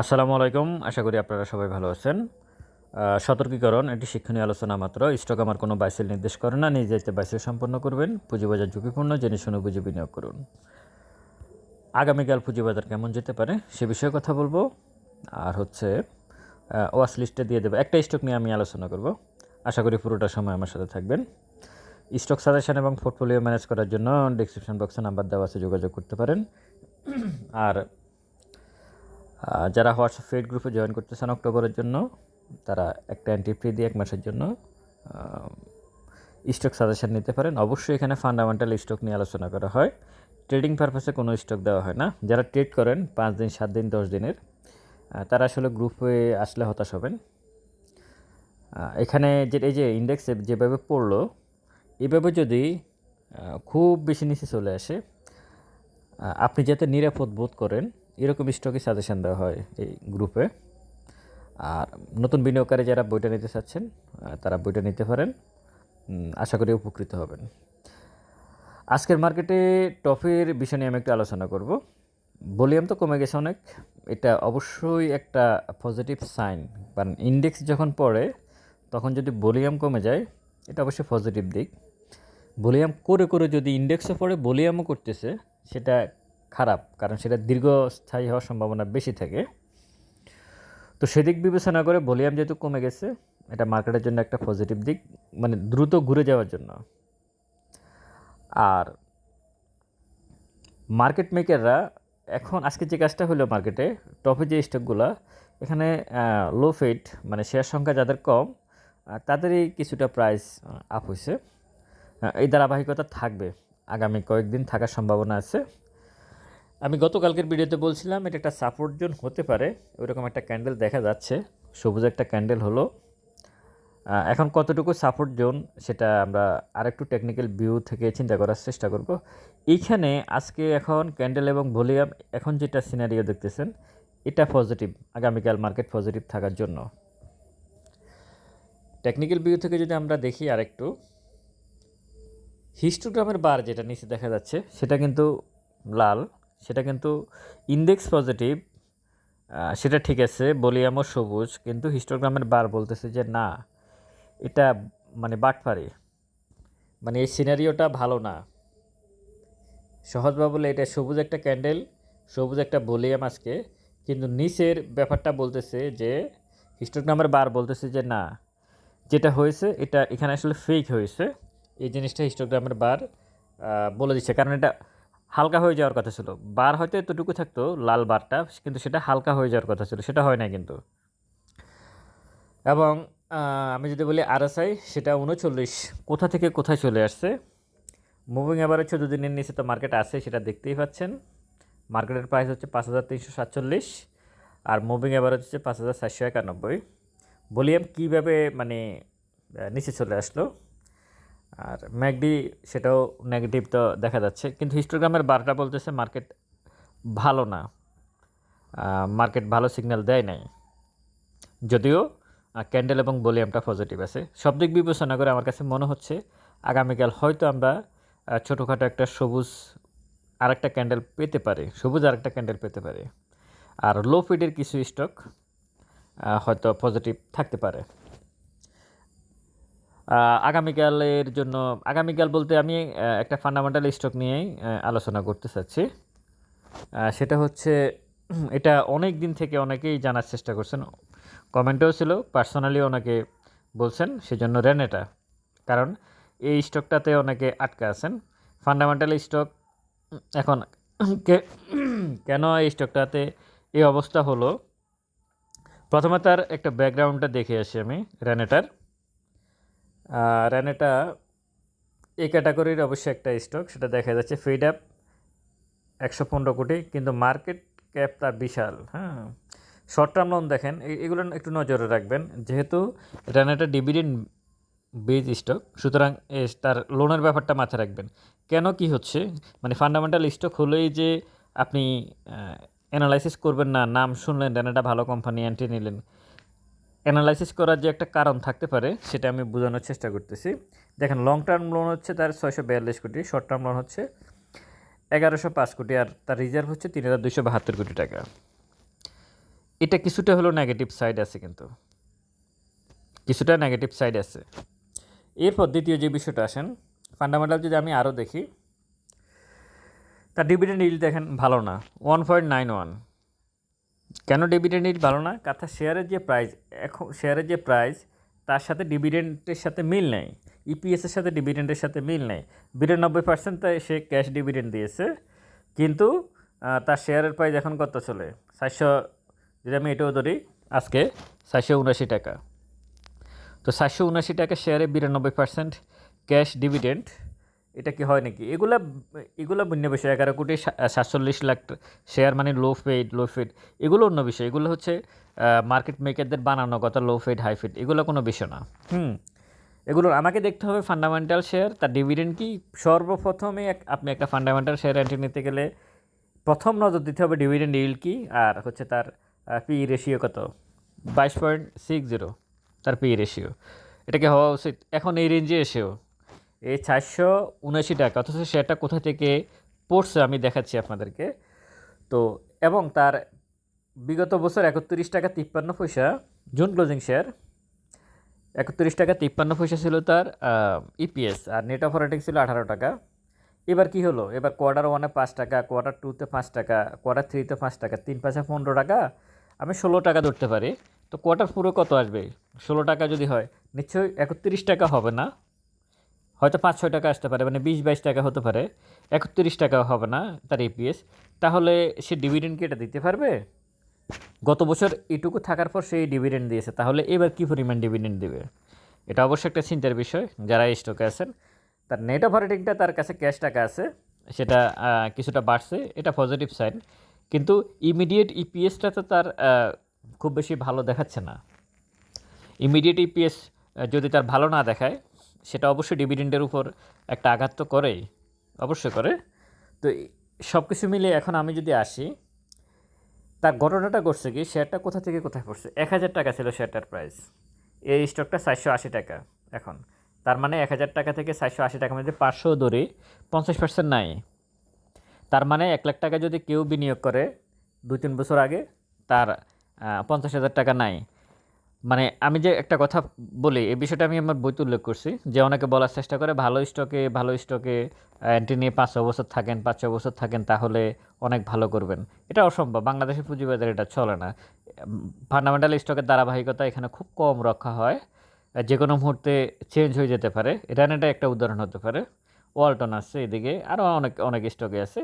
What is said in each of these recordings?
আসসালামু আলাইকুম। আশা করি আপনারা সবাই ভালো আছেন। সতর্কীকরণ, এটি শিক্ষণীয় আলোচনা মাত্র। স্টক আমার কোনো বাইসেল নির্দেশ করে না, নিজে যেতে বাইসেল সম্পন্ন করবেন। পুঁজিবাজার ঝুঁকিপূর্ণ জেনে শুনে বুঝে বিনিয়োগ করুন। আগামীকাল পুঁজিবাজার কেমন যেতে পারে, সে বিষয়ে কথা বলব। আর হচ্ছে ওয়াশ লিস্টে দিয়ে দেবো। একটা স্টক নিয়ে আমি আলোচনা করব। আশা করি পুরোটা সময় আমার সাথে থাকবেন। স্টক সাজেশন এবং পোর্টফোলিও ম্যানেজ করার জন্য ডিসক্রিপশন বক্সে নাম্বার দেওয়া আছে, যোগাযোগ করতে পারেন। আর যারা হোয়াটসঅ্যাপ ফেড গ্রুপে জয়েন করতেছেন অক্টোবরের জন্য, তারা একটা অ্যান্টি ফ্রি দিয়ে এক মাসের জন্য স্টক সাজেশন নিতে পারেন। অবশ্যই এখানে ফান্ডামেন্টাল স্টক নিয়ে আলোচনা করা হয়। ট্রেডিং পারপাসে কোনো স্টক দেওয়া হয় না। যারা ট্রেড করেন, পাঁচ দিন, সাত দিন, দশ দিনের তারা আসলে গ্রুপে আসলে হতাশ হবেন। এখানে যে, এই যে ইন্ডেক্স যেভাবে পড়ল, এভাবে যদি খুব বেশি নিচে চলে আসে আপনি যাতে নিরাপদ বোধ করেন এরকম স্টকে সাজেশন দেওয়া হয় এই গ্রুপে আর নতুন বিনিয়োগকারী যারা বইটা নিতে চাচ্ছেন তারা বইটা নিতে পারেন। আশা করি উপকৃত হবেন। আজকের মার্কেটে টফের বিষয় নিয়ে আমি একটু আলোচনা করব। ভলিউম তো কমে গেছে অনেক। এটা অবশ্যই একটা পজিটিভ সাইন কারণ ইন্ডেক্স যখন পড়ে, তখন যদি ভলিউম কমে যায়, এটা অবশ্যই পজিটিভ দিক। ভলিউম করে করে যদি ইন্ডেক্সও পড়ে, ভলিউমও করতেছে, সেটা খারাপ, কারণ সেটা দীর্ঘস্থায়ী হওয়ার সম্ভাবনা বেশি থাকে। তো সেদিক বিবেচনা করে ভলিউম যেহেতু কমে গেছে, এটা মার্কেটের জন্য একটা পজিটিভ দিক মানে দ্রুত ঘুরে যাওয়ার জন্য। আর মার্কেট মেকাররা এখন, আজকে যে কাজটা হলো মার্কেটে, টপে যে স্টকগুলো, এখানে লো ফেট মানে শেয়ার সংখ্যা যাদের কম তাদেরই কিছুটা প্রাইস আপ হয়েছে এই ধারাবাহিকতা থাকবে। আগামী কয়েকদিন থাকার সম্ভাবনা আছে। আমি গতকালকের ভিডিওতে বলছিলাম, এটা একটা সাপোর্ট জোন হতে পারে। ওইরকম একটা ক্যান্ডেল দেখা যাচ্ছে। সবুজ একটা ক্যান্ডেল হলো। এখন কতটুকু সাপোর্ট জোন সেটা আমরা আরেকটু টেকনিক্যাল ভিউ থেকে চিন্তা করার চেষ্টা করব। এইখানে আজকে এখন ক্যান্ডেল এবং ভলিউম এখন যেটা সিনারিও দেখতেছেন, এটা পজিটিভ আগামীকাল মার্কেট পজিটিভ থাকার জন্য। টেকনিক্যাল ভিউ থেকে যদি আমরা দেখি আরেকটু হিস্টোগ্রামের বার যেটা নিচে দেখা যাচ্ছে, সেটা কিন্তু লাল। সেটা কিন্তু ইন্ডেক্স পজিটিভ সেটা ঠিক আছে ভলিউমও সবুজ, কিন্তু হিস্টোগ্রামের বার বলতেছে যে না, এটা মানে বাটপারে মানে এই সিনারিওটা ভালো না। সহজভাবে বলে এটা সবুজ একটা ক্যান্ডেল সবুজ একটা ভলিউম আজকে, কিন্তু নিচের ব্যাপারটা বলতেছে যে হিস্টোগ্রামের বার বলতেছে যে না, যেটা হয়েছে, এটা এখানে আসলে ফেক হয়েছে, এই জিনিসটা হিস্টোগ্রামের বার বলে দিচ্ছে। কারণ এটা হালকা হয়ে যাওয়ার কথা ছিল। বার হয়তো এতটুকু থাকতো, লাল বারটা, কিন্তু সেটা হালকা হয়ে যাওয়ার কথা ছিল। সেটা হয় না কিন্তু। এবং আমি যদি বলি আরএসআই, সেটা উনচল্লিশ। কোথা থেকে কোথায় চলে আসছে? মুভিং অ্যাভারেজ দুদিনের নিচে তো মার্কেট আছে, সেটা দেখতেই পাচ্ছেন। মার্কেটের প্রাইস হচ্ছে পাঁচ হাজার তিনশো সাতচল্লিশ আর মুভিং অ্যাভারেজ হচ্ছে পাঁচ হাজার চারশো একানব্বই। ভলিউম কীভাবে মানে নিচে চলে আসলো? আর ম্যাকডি, সেটাও নেগেটিভ তো দেখা যাচ্ছে। কিন্তু হিস্টোগ্রামের বারটা বলতেছে মার্কেট ভালো না। মার্কেট ভালো সিগন্যাল দেয় নাই। যদিও ক্যান্ডেল এবং ভলিউমটা পজিটিভ আছে। সব দিক বিবেচনা করে আমার কাছে মনে হচ্ছে, আগামীকাল হয়তো আমরা ছোটোখাটো একটা সবুজ আরেকটা ক্যান্ডেল পেতে পারি। সবুজ আরেকটা ক্যান্ডেল পেতে পারি। আর লো ফিডের কিছু স্টক হয়তো পজিটিভ থাকতে পারে। আগামীকালের জন্য, আগামীকাল বলতে আমি একটা ফান্ডামেন্টাল স্টক নিয়েই আলোচনা করতে চাচ্ছি। সেটা হচ্ছে, এটা অনেক দিন থেকে অনেকেই জানার চেষ্টা করছেন। কমেন্টেও ছিল পার্সোনালি অনেকে বলছেন, সেজন্য রেনেটা কারণ এই স্টকটাতে অনেকে আটকা আছেন। ফান্ডামেন্টাল স্টক এখন কেন এই স্টকটাতে এই অবস্থা হলো? প্রথমে তার একটা ব্যাকগ্রাউন্ডটা দেখে আসি আমি রেনেটার রেনেটা এই ক্যাটাগরির অবশ্যই একটা স্টক সেটা দেখা যাচ্ছে ফিড আপ একশো পনেরো কোটি, কিন্তু মার্কেট ক্যাপ তার বিশাল হ্যাঁ। শর্ট টার্ম লোন দেখেন এগুলো একটু নজরে রাখবেন, যেহেতু রেনেটা ডিভিডেন্ড বেজ স্টক সুতরাং তার লোনের ব্যাপারটা মাথায় রাখবেন। কেন কি হচ্ছে মানে ফান্ডামেন্টাল স্টক হলেই যে আপনি অ্যানালাইসিস করবেন না, নাম শুনলেন রেনেটা ভালো কোম্পানি অ্যান্টি নিলেন অ্যানালাইসিস করার যে একটা কারণ থাকতে পারে, সেটা আমি বোঝানোর চেষ্টা করতেছি। দেখেন লং টার্ম লোন হচ্ছে তার ছয়শো বিয়াল্লিশ কোটি শর্ট টার্ম লোন হচ্ছে এগারোশো পাঁচ কোটি, আর তার রিজার্ভ হচ্ছে তিন হাজার দুশো বাহাত্তর কোটি টাকা। এটা কিছুটা হলো নেগেটিভ সাইড আছে কিন্তু। কিছুটা নেগেটিভ সাইড আছে। এরপর দ্বিতীয় যে বিষয়টা আসেন ফান্ডামেন্টাল যদি আমি আরও দেখি, তার ডিভিডেন্ড ইল দেখেন ভালো না ওয়ান পয়েন্ট নাইন ওয়ান কেন ডিভিডেন্ড ইল ভালো না? কথা শেয়ারের যে প্রাইস এখন শেয়ারের যে প্রাইস তার সাথে ডিভিডেন্ডের সাথে মিল নেই। ইপিএসের সাথে ডিভিডেন্ডের সাথে মিল নেই। বিরানব্বই পার্সেন্ট তাই সে ক্যাশ ডিভিডেন্ড দিয়েছে, কিন্তু তার শেয়ারের প্রাইস এখন কত চলে? চারশো, যদি আমি এটাও ধরি, আজকে চারশো উনাশি টাকা। তো চারশো উনাশি টাকা শেয়ারে বিরানব্বই পার্সেন্ট ক্যাশ ডিভিডেন্ড এটা কি হয় নাকি? এগুলা, এগুলো ভিন্ন বিষয়। এগারো কোটি সাতচল্লিশ লাখ শেয়ার মানে লো ফেড লো ফেড এগুলো অন্য বিষয়। এগুলো হচ্ছে মার্কেট মেকারদের বানানো কথা লো ফেড হাই ফেড এগুলো কোনো বিষয় না। হুম। এগুলো, আমাকে দেখতে হবে ফান্ডামেন্টাল শেয়ার তার ডিভিডেন্ড কি? সর্বপ্রথমে এক- আপনি একটা ফান্ডামেন্টাল শেয়ার এন্ট্রি নিতে গেলে প্রথম নজর দিতে হবে ডিভিডেন্ড ইল কি? আর হচ্ছে তার পি রেশিও কত? বাইশ পয়েন্ট সিক্স জিরো। তার পি রেশিও এটাকে হওয়া উচিত? এখন এই রেঞ্জে এসেও। এই চারশো উনআশি টাকা। অথচ শেয়ারটা কোথা থেকে পড়ছে আমি দেখাচ্ছি আপনাদেরকে। তো, এবং তার বিগত বছর একত্রিশ টাকা তিপ্পান্ন পয়সা, জুন ক্লোজিং শেয়ার একত্রিশ টাকা তিপ্পান্ন পয়সা ছিল তার ইপিএস আর নেট অফ অপারেটিং ছিল আঠারো টাকা। এবার কি হলো? এবার কোয়ার্টার ওয়ানে পাঁচ টাকা কোয়ার্টার টুতে পাঁচ টাকা কোয়ার্টার থ্রিতে পাঁচ টাকা, তিন পাঁচে পনেরো টাকা, আমি ষোলো টাকা ধরতে পারি। তো কোয়ার্টার পুরো কত আসবে? ষোলো টাকা যদি হয়, নিশ্চয়ই একত্রিশ টাকা হবে না। হয়তো পাঁচ, ছয় টাকা আসতে পারে মানে বিশ, বাইশ টাকা হতে পারে, একত্রিশ টাকা হবে না তার ইপিএস তাহলে সে ডিভিডেন্ড এটা দিতে পারবে? গত বছর এটুকু থাকার পর সেই ডিভিডেন্ড দিয়েছে, তাহলে এবার কী পরিমাণ ডিভিডেন্ড দেবে? এটা অবশ্যই একটা চিন্তার বিষয়, যারা স্টকে আছেন, তার নেট অপারেটিংটা তার কাছে ক্যাশ টাকা আছে, সেটা কিছুটা বাড়ছে, এটা পজিটিভ সাইন কিন্তু ইমিডিয়েট ইপিএসটা তো তার খুব বেশি ভালো দেখাচ্ছে না। ইমিডিয়েট ইপিএস যদি তার ভালো না দেখায় সেটা অবশ্যই ডিভিডেন্ডের উপর একটা আঘাত তো করেই, অবশ্যই করে। তো সব কিছু মিলে এখন আমি যদি আসি, তার ঘটনাটা ঘটছে কি, শেয়ারটা কোথা থেকে কোথায় পড়ছে? এক হাজার টাকা ছিল শেয়ারটার প্রাইস এই স্টকটা চারশো আশি টাকা এখন। তার মানে এক হাজার টাকা থেকে চারশো আশি টাকা মধ্যে পাঁচশো ধরে পঞ্চাশ পার্সেন্ট নাই। তার মানে এক লাখ টাকা যদি কেউ বিনিয়োগ করে দু তিন বছর আগে, তার পঞ্চাশ হাজার টাকা নাই। মানে আমি যে একটা কথা বলি, এই বিষয়টা আমি আমার বইতে উল্লেখ করছি যে অনেকে বলার চেষ্টা করে, ভালো স্টকে ভালো স্টকে এন্ট্রি নিয়ে পাঁচ ছ বছর থাকেন, পাঁচ ছ বছর থাকেন, তাহলে অনেক ভালো করবেন। এটা অসম্ভব বাংলাদেশের পুঁজিবাজারে এটা চলে না। ফান্ডামেন্টাল স্টকের ধারাবাহিকতা এখানে খুব কম রক্ষা হয় যে কোনো মুহূর্তে চেঞ্জ হয়ে যেতে পারে। এটা একটা উদাহরণ হতে পারে, ওয়ালটন আছে এদিকে আরও অনেক অনেক স্টকে আছে।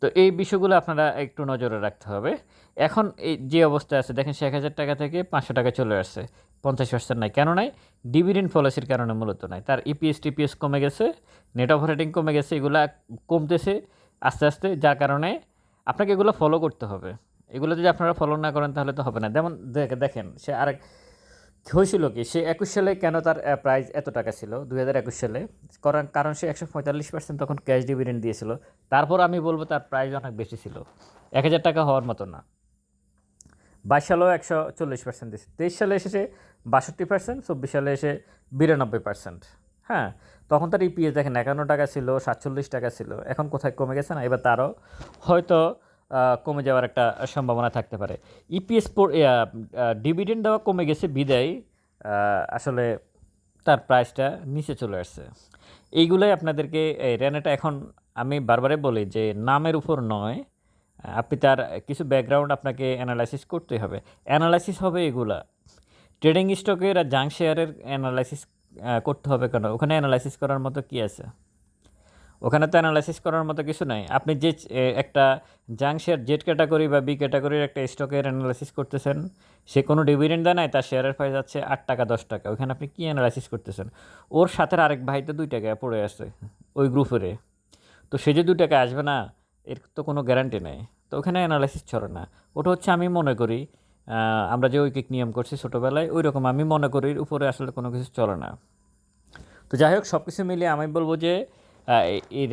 তো এই বিষয়গুলো আপনারা একটু নজরে রাখতে হবে। এখন এই যে অবস্থা আছে, দেখেন সে এক হাজার টাকা থেকে পাঁচশো টাকা চলে আসছে। পঞ্চাশ পার্সেন্ট নাই। কেন নাই? ডিভিডেন্ড পলিসির কারণে মূলত নাই। তার ইপিএস টিপিএস কমে গেছে নেট অপারেটিং কমে গেছে, এগুলা কমতেছে আস্তে আস্তে, যার কারণে আপনাকে এগুলো ফলো করতে হবে। এগুলো যদি আপনারা ফলো না করেন তাহলে তো হবে না। যেমন দেখ- দেখেন সে আরেক হয়েছিল কি? সে একুশ সালে কেন তার প্রাইস এত টাকা ছিল? দুই হাজার একুশ সালে। কারণ কারণ সে একশো পঁয়তাল্লিশ পার্সেন্ট তখন ক্যাশ ডিভিডেন্ড দিয়েছিল। তারপর আমি বলব তার প্রাইস অনেক বেশি ছিল। এক হাজার টাকা হওয়ার মতো না। বাইশ সালেও একশো চল্লিশ পার্সেন্ট দিয়েছে। তেইশ সালে এসেছে বাষট্টি পার্সেন্ট চব্বিশ সালে এসে বিরানব্বই পার্সেন্ট হ্যাঁ তখন তার ইপিএস দেখেন, একান্ন টাকা ছিল, সাতচল্লিশ টাকা ছিল। এখন কোথায় কমে গেছে না? এবার তারও হয়তো কমে যাওয়ার একটা সম্ভাবনা থাকতে পারে। ইপিএস ডিভিডেন্ড দেওয়া কমে গেছে, বিদায়। আসলে তার প্রাইসটা নিচে চলে আসছে। এইগুলোই আপনাদেরকে রেনেটা এখন আমি বারবারে বলি যে নামের উপর নয়। আপনি তার কিছু ব্যাকগ্রাউন্ড আপনাকে অ্যানালাইসিস করতে হবে। অ্যানালাইসিস হবে এগুলা। ট্রেডিং স্টকের আর জাঙ্ক শেয়ারের অ্যানালাইসিস করতে হবে কেন? ওখানে অ্যানালাইসিস করার মতো কি আছে? ওখানে তো অ্যানালাইসিস করার মতো কিছু নাই। আপনি যে একটা জাঙ্ক শেয়ার জেড ক্যাটাগরি বা বি ক্যাটাগরির একটা স্টকের অ্যানালাইসিস করতেছেন, সে কোনো ডিভিডেন্ড দেয় নাই, তার শেয়ারের প্রাইস আছে আট টাকা, দশ টাকা। ওখানে আপনি কী অ্যানালাইসিস করতেছেন? ওর সাথে আরেক ভাই তো দুই টাকা পড়ে আছে, ওই গ্রুপেরে তো সে যে দুই টাকা আসবে না, এর তো কোনো গ্যারান্টি নেই। তো ওখানে অ্যানালাইসিস চলে না। ওটা হচ্ছে আমি মনে করি আমরা যে ঐকিক নিয়ম করছি ছোটোবেলায় ওই রকম আমি মনে করি উপরে আসলে কোনো কিছু চলে না। তো যাই হোক সব কিছু মিলিয়ে আমি বলব যে এই- এই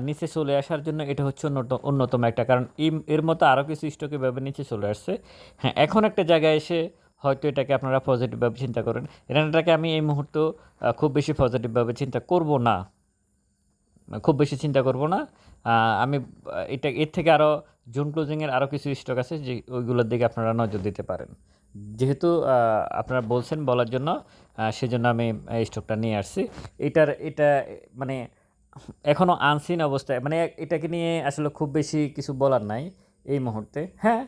নিচে চলে আসার জন্য এটা হচ্ছে অন্যত- অন্যতম একটা কারণ। এর মতো আরও কিছু স্টকে ভাবে নিচে চলে আসছে। হ্যাঁ এখন একটা জায়গায় এসে হয়তো এটাকে আপনারা পজিটিভভাবে চিন্তা করেন। র্যানেটাকে আমি এই মুহূর্ত খুব বেশি পজিটিভভাবে চিন্তা করব না। খুব বেশি চিন্তা করব না। আমি এটা, এর থেকে আরও জুন ক্লোজিংয়ের আরও কিছু স্টক আছে যে, ওইগুলোর দিকে আপনারা নজর দিতে পারেন। যেহেতু আপনারা বলছেন বলার জন্য সেজন্য আমি স্টকটা নিয়ে আসছি। এটার, এটা মানে এখনও আনসিন অবস্থায় মানে এটাকে নিয়ে আসলে খুব বেশি কিছু বলার নাই এই মুহূর্তে। হ্যাঁ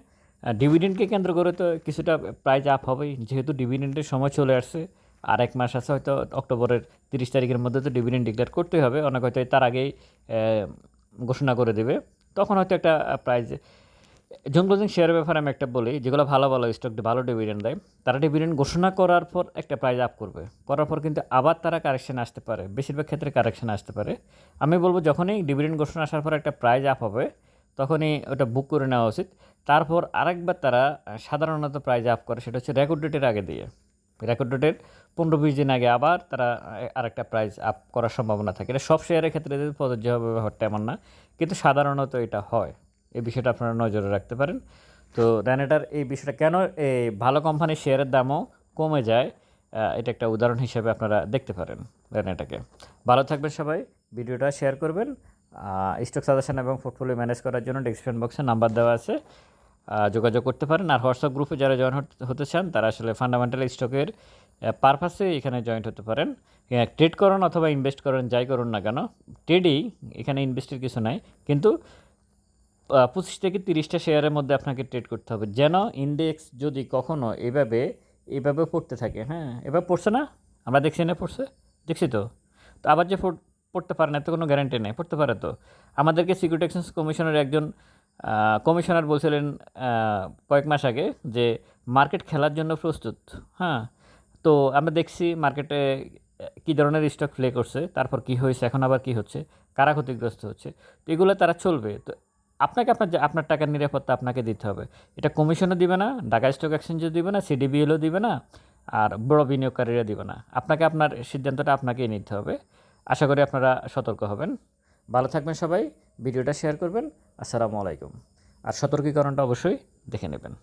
ডিভিডেন্ডকে কেন্দ্র করে তো কিছুটা প্রাইস আপ হবেই, যেহেতু ডিভিডেন্ডের সময় চলে আসছে, আর এক মাস আছে হয়তো অক্টোবরের তিরিশ তারিখের মধ্যে তো ডিভিডেন্ড ডিক্লেয়ার করতেই হবে, অনেক হয়তো তার আগেই ঘোষণা করে দেবে। তখন হয়তো একটা প্রাইজ জন ক্লোজিং শেয়ারের ব্যাপারে আমি একটা বলি, যেগুলো ভালো ভালো স্টক ভালো ডিভিডেন্ড দেয়, তারা ডিভিডেন্ড ঘোষণা করার পর একটা প্রাইজ আপ করবে। করার পর কিন্তু আবার তারা কারেকশন আসতে পারে, বেশিরভাগ ক্ষেত্রে কারেকশন আসতে পারে। আমি বলব যখনই ডিভিডেন্ড ঘোষণা আসার পর একটা প্রাইজ আপ হবে, তখনই ওটা বুক করে নেওয়া উচিত। তারপর আরেকবার তারা সাধারণত প্রাইজ আপ করে, সেটা হচ্ছে রেকর্ড ডেটের আগে দিয়ে। রেকর্ড ডেটের পনেরো বিশ দিন আগে আবার তারা আরেকটা প্রাইজ আপ করার সম্ভাবনা থাকে। এটা সব শেয়ারের ক্ষেত্রে প্রযোজ্য হবে ব্যাপারটা এমন না, কিন্তু সাধারণত এটা হয়। এই বিষয়টা আপনারা নজরে রাখতে পারেন। তো র্যানেটার এই বিষয়টা কেন এই ভালো কোম্পানির শেয়ারের দামও কমে যায় এটা একটা উদাহরণ হিসেবে আপনারা দেখতে পারেন র্যানেটাকে ভালো থাকবেন সবাই, ভিডিওটা শেয়ার করবেন স্টক সাজেশন এবং পোর্টফোলিও ম্যানেজ করার জন্য ডিসক্রিপশন বক্সে নাম্বার দেওয়া আছে যোগাযোগ করতে পারেন। আর হোয়াটসঅ্যাপ গ্রুপে যারা জয়েন হতে চান, তারা আসলে ফান্ডামেন্টাল স্টকের পারপাসে এখানে জয়েন্ট হতে পারেন। ট্রেড করুন অথবা ইনভেস্ট করেন, যাই করুন না কেন ট্রেডই এখানে ইনভেস্টের কিছু নাই। কিন্তু পঁচিশ থেকে তিরিশটা শেয়ারের মধ্যে আপনাকে ট্রেড করতে হবে। যেন ইন্ডেক্স যদি কখনো এভাবে এভাবে পড়তে থাকে হ্যাঁ? এভাবে পড়ছে না? আমরা দেখছি না পড়ছে? দেখছি তো? তো আবার যে পড়- পড়তে পারে না, তো কোনো গ্যারান্টি নেই, পড়তে পারে তো? আমাদেরকে সিকিউরিটি এক্সচেঞ্জ কমিশনের একজন কমিশনার বলছিলেন কয়েক মাস আগে যে মার্কেট খেলার জন্য প্রস্তুত হ্যাঁ? তো আমরা দেখছি মার্কেটে কী ধরনের স্টক প্লে করছে, তারপর কি হয়েছে, এখন আবার কি হচ্ছে, কারা ক্ষতিগ্রস্ত হচ্ছে, তো এগুলো তারা চলবে। তো আপনাকে আপনার আপনার টাকার নিরাপত্তা আপনাকে দিতে হবে। এটা কমিশনও দিবে না, ঢাকা স্টক এক্সচেঞ্জও দিবে না, সিডিবিএলও দিবে না, আর বড় বিনিয়োগকারীরা দিবে না। আপনাকে আপনার সিদ্ধান্তটা আপনাকেই নিতে হবে। আশা করি আপনারা সতর্ক হবেন। ভালো থাকবেন সবাই, ভিডিওটা শেয়ার করবেন। আসসালামু আলাইকুম। আর সতর্কীকরণটা অবশ্যই দেখে নেবেন।